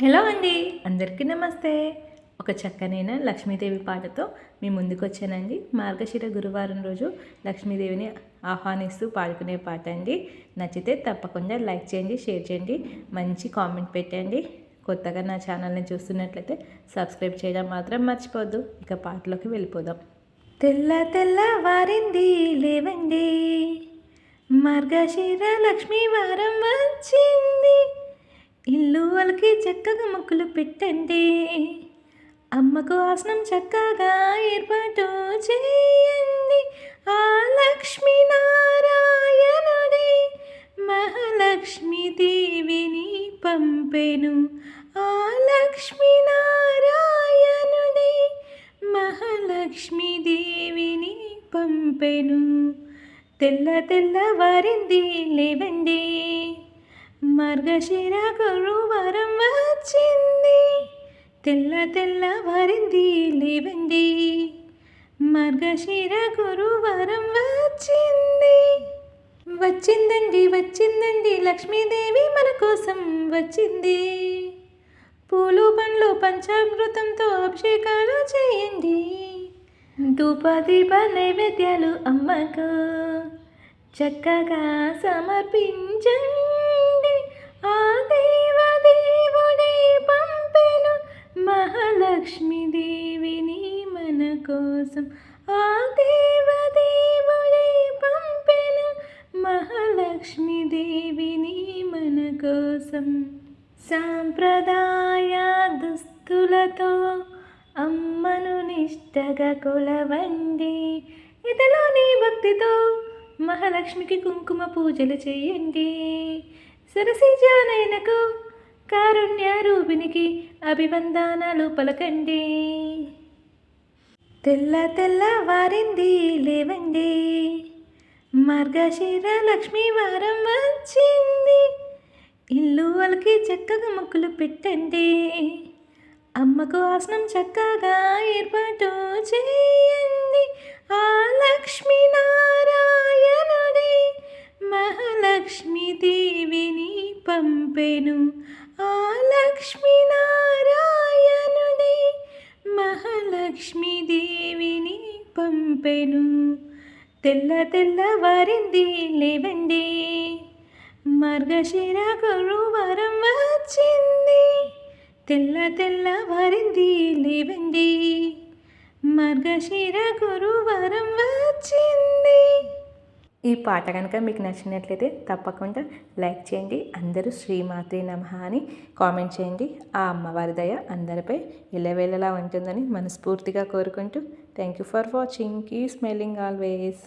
Hello అండి అందరికీ నమస్తే. ఒక చక్కనైన లక్ష్మీదేవి పాటతో మీ ముందుకు వచ్చానండి మార్గశిర గురువారం రోజు లక్ష్మీదేవిని ఆహ్వానిస్తూ పాడుకునే పాట అండి. నచ్చితే తప్పకుండా లైక్ చేయండి షేర్ చేయండి మంచి కామెంట్ పెట్టండి. కొత్తగా నా ఛానల్ని చూస్తున్నట్లయితే సబ్స్క్రైబ్ చేయడం మాత్రం మర్చిపోవద్దు ఇక పాటలోకి వెళ్ళిపోదాం. తెల్ల తెల్ల వారింది లేవండి. మార్గశిర లక్ష్మీ వారం వచ్చింది. ఇల్లు వాళ్ళకి చక్కగా ముక్కులు పెట్టండి. అమ్మకు ఆసనం చక్కగా ఏర్పాటు చేయండి. ఆ లక్ష్మీ నారాయణుడే మహాలక్ష్మి దేవిని పంపెను. ఆ లక్ష్మీ నారాయణుడే మహాలక్ష్మి దేవిని పంపెను. తెల్ల తెల్ల వారింది లేవండి. మార్గశిర గురువారం వచ్చింది. తెల్ల తెల్ల వారింది లేవండి. మార్గశిర గురువారం వచ్చింది. వచ్చిందండి వచ్చిందండి లక్ష్మీదేవి మన కోసం వచ్చింది. పూలు పండ్లు పంచామృతంతో అభిషేకాలు చేయండి. ధూపదీప నైవేద్యాలు అమ్మకు చక్కగా సమర్పించండి. ఆ దేవదేవుడే పంపెను మహాలక్ష్మి మన కోసం. ఆ దేవదేవుడే పంపెను మహాలక్ష్మీదేవిని మన కోసం. సాంప్రదాయ దుస్తులతో అమ్మను నిష్టగా కొలవండి. ఇతలోని భక్తితో మహాలక్ష్మికి కుంకుమ పూజలు చేయండి. సరసిజానైనకు కారుణ్య రూపినికి అభివందనాలు పలకండి తెల్ల తెల్ల వారింది లేవండి. మార్గశిర లక్ష్మీ వారం వచ్చింది. ఇల్లు వాళ్ళకి చక్కగా ముక్కులు పెట్టండి. అమ్మకు ఆసనం చక్కగా ఏర్పాటు చేయండి. పంపెను ఆ లక్ష్మీనారాయణుడే మహాలక్ష్మీదేవిని పంపెను. తెల్ల తెల్ల వారింది లేవండి. మార్గశిర గురువారం వచ్చింది. తెల్ల తెల్ల వారింది లేవండి. మార్గశిర గురువారం వచ్చింది. ఈ పాట కనుక మీకు నచ్చినట్లయితే తప్పకుండా లైక్ చేయండి. అందరూ శ్రీమాత్రి నమ అని కామెంట్ చేయండి. ఆ అమ్మవారి దయ అందరిపై ఇళ్ళవేళలా ఉంటుందని మనస్ఫూర్తిగా కోరుకుంటూ thank you for watching. Keep smiling always.